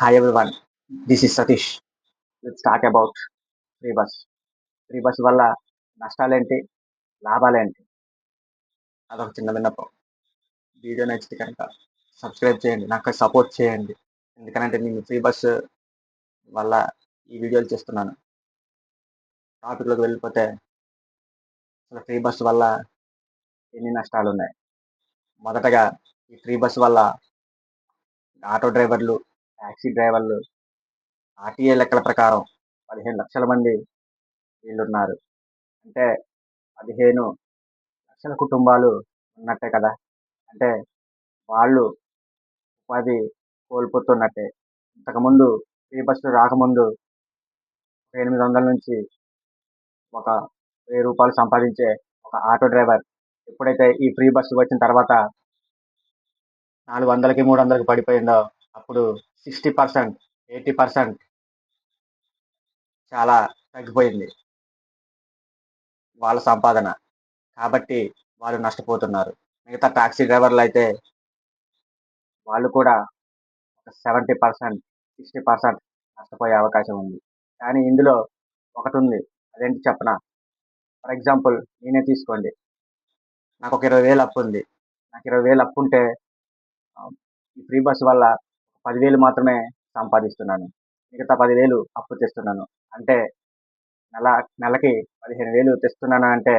Hi everyone this is Satish let's talk about free bus free bus వల్ల నష్టాలేంటి లాభాలేంటి అదొక చిన్న విన్నపం. వీడియో నచ్చితే కనుక సబ్స్క్రైబ్ చేయండి. నాకు సపోర్ట్ చేయండి. ఎందుకంటే నేను ఫ్రీ బస్ వల్ల ఈ వీడియోలు చేస్తున్నాను. టాపిక్లోకి వెళ్ళిపోతే అసలు ఫ్రీ బస్ వల్ల ఎన్ని నష్టాలు ఉన్నాయి? మొదటగా ఈ ఫ్రీ బస్ వల్ల ఆటో డ్రైవర్లు ట్యాక్సీ డ్రైవర్లు ఆర్టీఏ లెక్కల ప్రకారం పదిహేను లక్షల మంది వీళ్ళున్నారు. అంటే పదిహేను లక్షల కుటుంబాలు ఉన్నట్టే కదా? అంటే వాళ్ళు ఉపాధి కోల్పోతున్నట్టే. ఇంతకుముందు ఫ్రీ బస్సు రాకముందు ఎనిమిది వందల నుంచి ఒక వెయ్యి రూపాయలు సంపాదించే ఒక ఆటో డ్రైవర్ ఎప్పుడైతే ఈ ఫ్రీ బస్సు వచ్చిన తర్వాత నాలుగు వందలకి మూడు వందలకి పడిపోయిందో అప్పుడు సిక్స్టీ పర్సెంట్ ఎయిటీ పర్సెంట్ చాలా తగ్గిపోయింది. వాళ్ళ సంపాదన. కాబట్టి వాళ్ళు నష్టపోతున్నారు. మిగతా టాక్సీ డ్రైవర్లు అయితే వాళ్ళు కూడా ఒక సెవెంటీ పర్సెంట్ సిక్స్టీ పర్సెంట్ నష్టపోయే అవకాశం ఉంది. కానీ ఇందులో ఒకటి ఉంది అదేంటి చెప్పనా? ఫర్ ఎగ్జాంపుల్ నేనే తీసుకోండి. నాకు ఒక ఇరవై వేలు అప్పు ఉంది నాకు ఇరవై వేలు అప్పు ఉంటే ఈ ఫ్రీ బస్ వల్ల పదివేలు మాత్రమే సంపాదిస్తున్నాను. మిగతా పదివేలు అప్పు తెస్తున్నాను. అంటే నెల నెలకి పదిహేను వేలు తెస్తున్నాను అంటే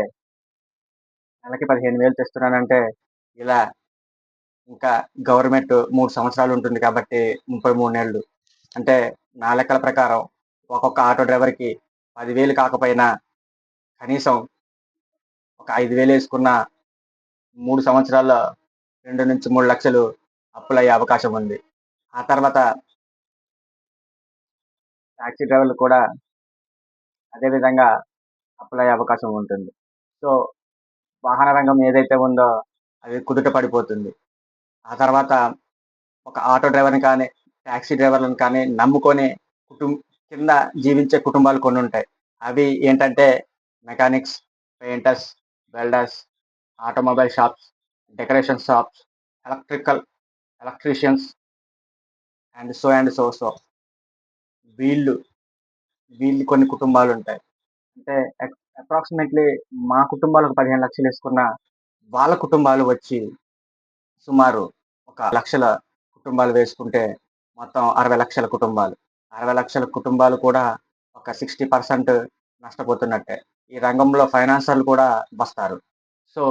నెలకి పదిహేను వేలు తెస్తున్నానంటే ఇలా ఇంకా గవర్నమెంట్ మూడు సంవత్సరాలు ఉంటుంది కాబట్టి ముప్పై మూడు నెలలు. అంటే నా లెక్కల ప్రకారం ఒక్కొక్క ఆటో డ్రైవర్కి పదివేలు కాకపోయినా కనీసం ఒక ఐదు వేలు వేసుకున్న మూడు సంవత్సరాల్లో రెండు నుంచి మూడు లక్షలు అప్పులయ్యే అవకాశం ఉంది. ఆ తర్వాత ట్యాక్సీ డ్రైవర్లు కూడా అదేవిధంగా అప్లై అయ్యే అవకాశం ఉంటుంది. సో వాహన రంగం ఏదైతే ఉందో అది కుదుట పడిపోతుంది. ఆ తర్వాత ఒక ఆటో డ్రైవర్ని కానీ ట్యాక్సీ డ్రైవర్లను కానీ నమ్ముకొని కుటుంబ కింద జీవించే కుటుంబాలు కొన్ని ఉంటాయి. అవి ఏంటంటే mechanics painters welders automobile shops decoration shops electrical electricians and so and so so వీళ్ళు వీళ్ళు కొన్ని కుటుంబాలు ఉంటాయి అంటే అప్రాక్సిమేట్లీ మా కుటుంబాలకు పదిహేను లక్షలు వేసుకున్న వాళ్ళ కుటుంబాలు వచ్చి సుమారు ఒక లక్షల కుటుంబాలు వేసుకుంటే మొత్తం అరవై లక్షల కుటుంబాలు. అరవై లక్షల కుటుంబాలు కూడా ఒక సిక్స్టీ పర్సెంట్ నష్టపోతున్నట్టే. ఈ రంగంలో ఫైనాన్సర్లు కూడా వస్తారు. సో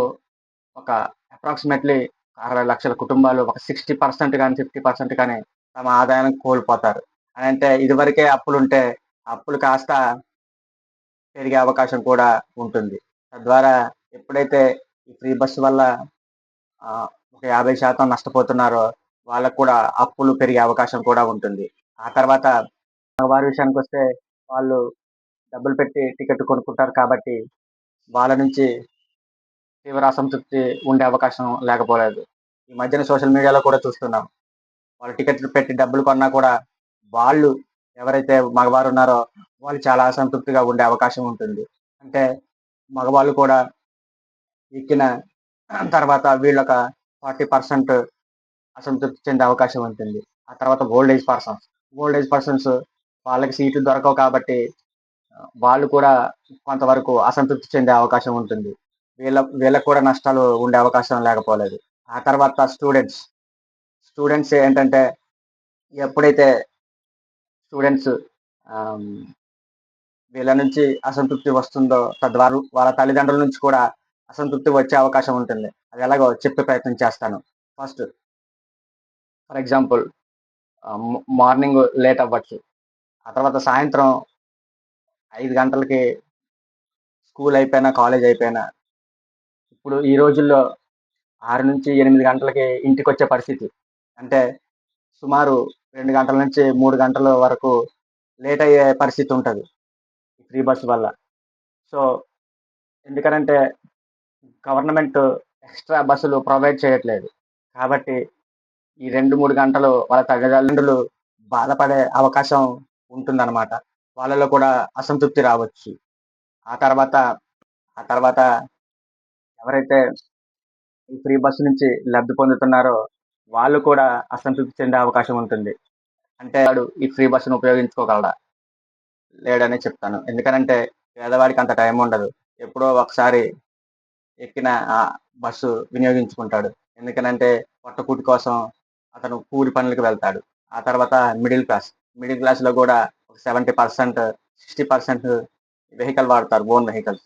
ఒక అప్రాక్సిమేట్లీ అరవై లక్షల కుటుంబాలు ఒక సిక్స్టీ పర్సెంట్ కానీ ఫిఫ్టీ పర్సెంట్ కానీ తమ ఆదాయాన్ని కోల్పోతారు. అని అంటే ఇదివరకే అప్పులుంటే అప్పులు కాస్త పెరిగే అవకాశం కూడా ఉంటుంది. తద్వారా ఎప్పుడైతే ఈ ఫ్రీ బస్సు వల్ల ఒక యాభై శాతం నష్టపోతున్నారో వాళ్ళకు కూడా అప్పులు పెరిగే అవకాశం కూడా ఉంటుంది. ఆ తర్వాత మగవారి విషయానికి వస్తే వాళ్ళు డబ్బులు పెట్టి టికెట్ కొనుక్కుంటారు కాబట్టి వాళ్ళ నుంచి తీవ్ర అసంతృప్తి ఉండే అవకాశం లేకపోలేదు. ఈ మధ్యన సోషల్ మీడియాలో కూడా చూస్తున్నాం. వాళ్ళు టికెట్లు పెట్టి డబ్బులు కొన్నా కూడా వాళ్ళు ఎవరైతే మగవారు ఉన్నారో వాళ్ళు చాలా అసంతృప్తిగా ఉండే అవకాశం ఉంటుంది. అంటే మగవాళ్ళు కూడా ఎక్కిన తర్వాత వీళ్ళొక ఫార్టీ పర్సెంట్ అసంతృప్తి చెందే అవకాశం ఉంటుంది. ఆ తర్వాత old age persons old age persons వాళ్ళకి సీట్లు దొరకవు కాబట్టి వాళ్ళు కూడా కొంతవరకు అసంతృప్తి చెందే అవకాశం ఉంటుంది. వీళ్ళ వీళ్ళకు కూడా నష్టాలు ఉండే అవకాశం లేకపోలేదు. ఆ తర్వాత స్టూడెంట్స్ స్టూడెంట్స్ ఏంటంటే ఎప్పుడైతే స్టూడెంట్స్ వీళ్ళ నుంచి అసంతృప్తి వస్తుందో తద్వారా వాళ్ళ తల్లిదండ్రుల నుంచి కూడా అసంతృప్తి వచ్చే అవకాశం ఉంటుంది. అది ఎలాగో చెప్పే ప్రయత్నం చేస్తాను. First for example morning late అవ్వచ్చు. ఆ తర్వాత సాయంత్రం ఐదు గంటలకి స్కూల్ అయిపోయినా కాలేజ్ అయిపోయినా ఇప్పుడు ఈ రోజుల్లో ఆరు నుంచి ఎనిమిది గంటలకి ఇంటికి వచ్చే పరిస్థితి. అంటే సుమారు రెండు గంటల నుంచి మూడు గంటల వరకు లేట్ అయ్యే పరిస్థితి ఉంటుంది ఫ్రీ బస్ వల్ల. సో ఎందుకనంటే గవర్నమెంట్ ఎక్స్ట్రా బస్సులు ప్రొవైడ్ చేయట్లేదు. కాబట్టి ఈ రెండు మూడు గంటలు వాళ్ళ తల్లిదండ్రులు బాధపడే అవకాశం ఉంటుందన్నమాట. వాళ్ళలో కూడా అసంతృప్తి రావచ్చు. ఆ తర్వాత ఆ తర్వాత ఎవరైతే ఈ ఫ్రీ బస్సు నుంచి లబ్ధి పొందుతున్నారో వాళ్ళు కూడా అసంతృప్తి చెందే అవకాశం ఉంటుంది. అంటే వాడు ఈ ఫ్రీ బస్సును ఉపయోగించుకోగలడా? లేడనే చెప్తాను. ఎందుకనంటే పేదవాడికి అంత టైం ఉండదు. ఎప్పుడో ఒకసారి ఎక్కిన ఆ బస్సు వినియోగించుకుంటాడు. ఎందుకనంటే పొట్టకూటి కోసం అతను కూలి పనులకు వెళ్తాడు. ఆ తర్వాత మిడిల్ క్లాస్. మిడిల్ క్లాస్లో కూడా ఒక seventy percent sixty percent vehicle వాడతారు ఓన్ వెహికల్స్.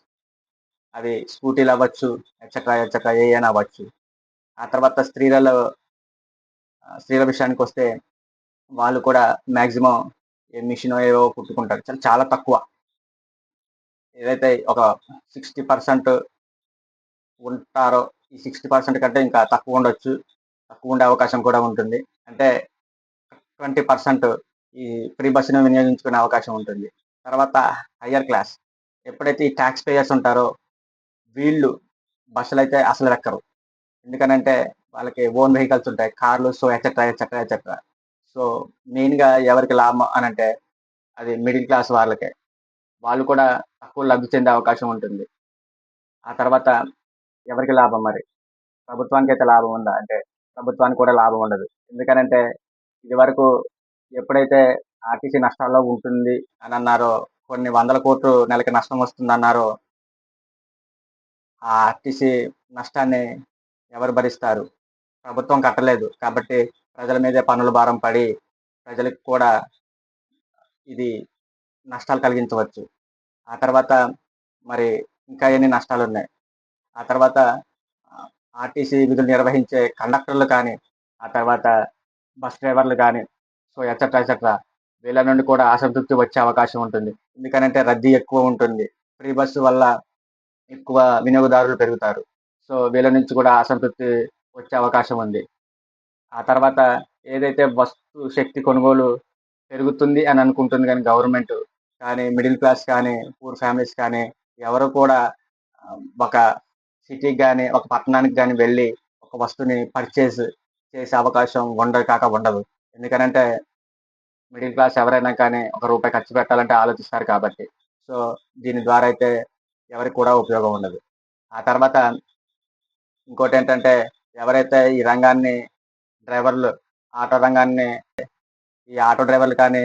అవి స్కూటీలు అవ్వచ్చు ఎక్సెట్రా ఎక్సెట్రా ఏ అవ్వచ్చు. ఆ తర్వాత స్త్రీలలో స్త్రీల విషయానికి వస్తే వాళ్ళు కూడా మ్యాక్సిమం ఏ మిషన్ ఏవో కుట్టుకుంటారు. చాలా చాలా తక్కువ. ఏదైతే ఒక సిక్స్టీ పర్సెంట్ ఉంటారో ఈ సిక్స్టీ పర్సెంట్ కంటే ఇంకా తక్కువ ఉండొచ్చు. తక్కువ ఉండే అవకాశం కూడా ఉంటుంది. అంటే ట్వంటీ పర్సెంట్ ఈ ఫ్రీ బస్సును వినియోగించుకునే అవకాశం ఉంటుంది. తర్వాత హయ్యర్ క్లాస్ ఎప్పుడైతే ఈ ట్యాక్స్ పేయర్స్ ఉంటారో వీళ్ళు బస్సులు అయితే అసలు ఎక్కరు. ఎందుకనంటే వాళ్ళకి ఓన్ వెహికల్స్ ఉంటాయి. కార్లు so etcetera etcetera etcetera so మెయిన్గా ఎవరికి లాభం అని అంటే అది మిడిల్ క్లాస్ వాళ్ళకే. వాళ్ళు కూడా తక్కువ లబ్ధి చెందే అవకాశం ఉంటుంది. ఆ తర్వాత ఎవరికి లాభం మరి? ప్రభుత్వానికి అయితే లాభం ఉందా? అంటే ప్రభుత్వానికి కూడా లాభం ఉండదు. ఎందుకనంటే ఇది వరకు ఎప్పుడైతే ఆర్టీసీ నష్టాల్లో ఉంటుంది అని అన్నారో కొన్ని వందల కోట్లు నెలకి నష్టం వస్తుంది అన్నారో ఆ ఆర్టీసీ నష్టాన్ని ఎవరు భరిస్తారు? ప్రభుత్వం కట్టలేదు. కాబట్టి ప్రజల మీదే పనుల భారం పడి ప్రజలకు కూడా ఇది నష్టాలు కలిగించవచ్చు. ఆ తర్వాత మరి ఇంకా ఎన్ని నష్టాలు ఉన్నాయి ఆ తర్వాత ఆర్టీసీ విధులు నిర్వహించే కండక్టర్లు కానీ ఆ తర్వాత బస్ డ్రైవర్లు కానీ సో ఎట్సెట్రా ఎట్సెట్రా వీళ్ళ నుండి కూడా అసంతృప్తి వచ్చే అవకాశం ఉంటుంది. ఎందుకనంటే రద్దీ ఎక్కువ ఉంటుంది. ఫ్రీ బస్సు వల్ల ఎక్కువ వినియోగదారులు పెరుగుతారు. సో వీళ్ళ నుంచి కూడా అసంతృప్తి వచ్చే అవకాశం ఉంది. ఆ తర్వాత ఏదైతే వస్తు శక్తి కొనుగోలు పెరుగుతుంది అని అనుకుంటుంది కానీ గవర్నమెంట్ కానీ మిడిల్ క్లాస్ కానీ పూర్ ఫ్యామిలీస్ కానీ ఎవరు కూడా ఒక సిటీకి కానీ ఒక పట్టణానికి కానీ వెళ్ళి ఒక వస్తువుని పర్చేస్ చేసే అవకాశం ఉండదు కాక ఉండదు ఎందుకనంటే మిడిల్ క్లాస్ ఎవరైనా కానీ ఒక రూపాయి ఖర్చు పెట్టాలంటే ఆలోచిస్తారు కాబట్టి. సో దీని ద్వారా అయితే ఎవరికి కూడా ఉపయోగం ఉండదు. ఆ తర్వాత ఇంకోటి ఏంటంటే ఎవరైతే ఈ రంగాన్ని డ్రైవర్లు ఆటో రంగాన్ని ఈ ఆటో డ్రైవర్లు కానీ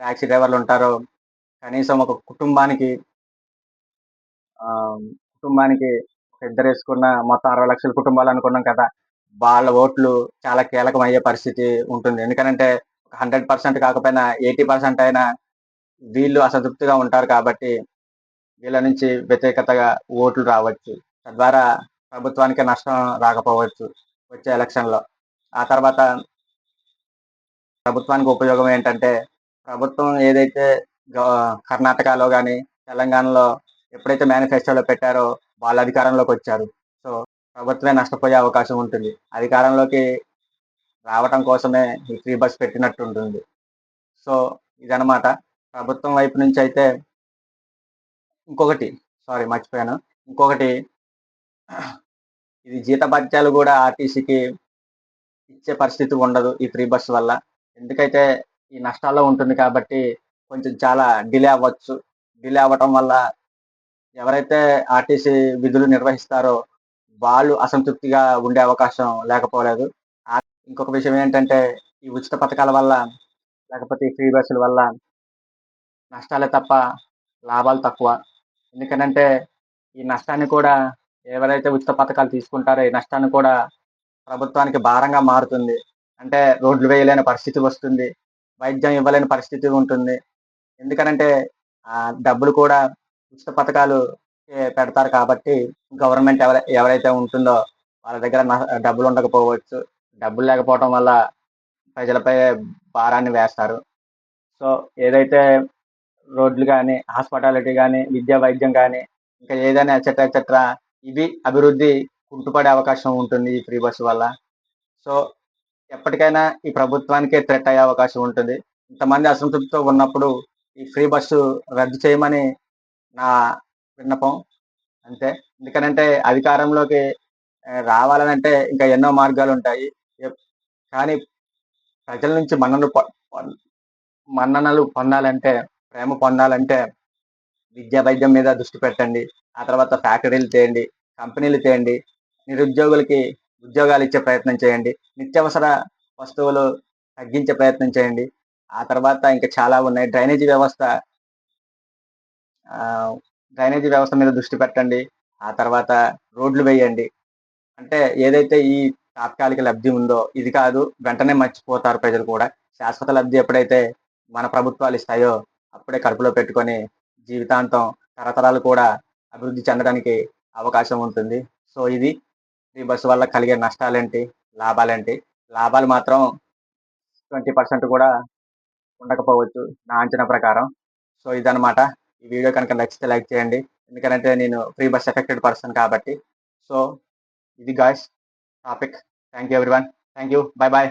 ట్యాక్సీ డ్రైవర్లు ఉంటారో కనీసం ఒక కుటుంబానికి కుటుంబానికి ఒక ఇద్దరు వేసుకున్న మొత్తం అరవై లక్షల కుటుంబాలు అనుకున్నాం కదా వాళ్ళ ఓట్లు చాలా కీలకం అయ్యే పరిస్థితి ఉంటుంది. ఎందుకంటే ఒక హండ్రెడ్ పర్సెంట్ కాకపోయినా ఎయిటీ పర్సెంట్ అయినా వీళ్ళు అసంతృప్తిగా ఉంటారు కాబట్టి వీళ్ళ నుంచి వ్యతిరేకతగా ఓట్లు రావచ్చు. తద్వారా ప్రభుత్వానికి నష్టం రాకపోవచ్చు వచ్చే ఎలక్షన్లో ఆ తర్వాత ప్రభుత్వానికి ఉపయోగం ఏంటంటే ప్రభుత్వం ఏదైతే కర్ణాటకలో కానీ తెలంగాణలో ఎప్పుడైతే మేనిఫెస్టోలో పెట్టారో వాళ్ళ అధికారంలోకి వచ్చారు. సో ప్రభుత్వమే నష్టపోయే అవకాశం ఉంటుంది. అధికారంలోకి రావటం కోసమే ఈ ఫ్రీ బస్ పెట్టినట్టు ఉంటుంది. సో ఇదనమాట ప్రభుత్వం వైపు నుంచి అయితే ఇంకొకటి సారీ మర్చిపోయాను. ఇంకొకటి ఇది జీతభత్యాలు కూడా ఆర్టీసీకి ఇచ్చే పరిస్థితి ఉండదు ఈ ఫ్రీ బస్ వల్ల. ఎందుకైతే ఈ నష్టాల్లో ఉంటుంది కాబట్టి కొంచెం చాలా డిలే అవ్వచ్చు. డిలే అవ్వటం వల్ల ఎవరైతే ఆర్టీసీ విధులు నిర్వహిస్తారో వాళ్ళు అసంతృప్తిగా ఉండే అవకాశం లేకపోలేదు. ఇంకొక విషయం ఏంటంటే ఈ ఉచిత పథకాల వల్ల లేకపోతే ఈ ఫ్రీ బస్సుల వల్ల నష్టాలే తప్ప లాభాలు తక్కువ. ఎందుకనంటే ఈ నష్టాన్ని కూడా ఎవరైతే ఉచిత పథకాలు తీసుకుంటారో ఈ నష్టాన్ని కూడా ప్రభుత్వానికి భారంగా మారుతుంది. అంటే రోడ్లు వేయలేని పరిస్థితి వస్తుంది. వైద్యం ఇవ్వలేని పరిస్థితి ఉంటుంది. ఎందుకనంటే ఆ డబ్బులు కూడా ఉచిత పథకాలు పెడతారు కాబట్టి గవర్నమెంట్ ఎవర ఎవరైతే ఉంటుందో వాళ్ళ దగ్గర డబ్బులు ఉండకపోవచ్చు. డబ్బులు లేకపోవడం వల్ల ప్రజలపై భారాన్ని వేస్తారు. సో ఏదైతే రోడ్లు కానీ హాస్పిటాలిటీ కానీ విద్యా వైద్యం కానీ ఇంకా ఏదైనా ఎక్సెట్రా ఎక్సెట్రా ఇది అభివృద్ధి కుంటుపడే అవకాశం ఉంటుంది ఈ ఫ్రీ బస్సు వల్ల. సో ఎప్పటికైనా ఈ ప్రభుత్వానికే థ్రెట్ అయ్యే అవకాశం ఉంటుంది. ఇంతమంది అసంతృప్తితో ఉన్నప్పుడు ఈ ఫ్రీ బస్సు రద్దు చేయమని నా విన్నపం. అంతే. ఎందుకనంటే అధికారంలోకి రావాలనంటే ఇంకా ఎన్నో మార్గాలు ఉంటాయి. కానీ ప్రజల నుంచి మన్ననలు మన్ననలు పొందాలంటే ప్రేమ పొందాలంటే విద్యా వైద్యం మీద దృష్టి పెట్టండి. ఆ తర్వాత ఫ్యాక్టరీలు తేయండి. కంపెనీలు చేయండి నిరుద్యోగులకి ఉద్యోగాలు ఇచ్చే ప్రయత్నం చేయండి నిత్యావసర వస్తువులు తగ్గించే ప్రయత్నం చేయండి. ఆ తర్వాత ఇంకా చాలా ఉన్నాయి. డ్రైనేజీ వ్యవస్థ డ్రైనేజీ వ్యవస్థ మీద దృష్టి పెట్టండి. ఆ తర్వాత రోడ్లు వేయండి. అంటే ఏదైతే ఈ తాత్కాలిక లబ్ధి ఉందో ఇది కాదు వెంటనే మర్చిపోతారు ప్రజలు కూడా. శాశ్వత లబ్ధి ఎప్పుడైతే మన ప్రభుత్వాలు ఇస్తాయో అప్పుడే కడుపులో పెట్టుకొని జీవితాంతం తరతరాలు కూడా అభివృద్ధి చెందడానికి అవకాశం ఉంటుంది. సో ఇది ఫ్రీ బస్సు వల్ల కలిగే నష్టాలేంటి? లాభాలేంటి? లాభాలు మాత్రం ట్వంటీ పర్సెంట్ కూడా ఉండకపోవచ్చు నా అంచనా ప్రకారం. సో ఇదనమాట ఈ వీడియో కనుక నచ్చితే లైక్ చేయండి. ఎందుకంటే నేను ఫ్రీ బస్ ఎఫెక్టెడ్ పర్సన్ కాబట్టి. సో ఇది guys topic. Thank you everyone. Thank you bye bye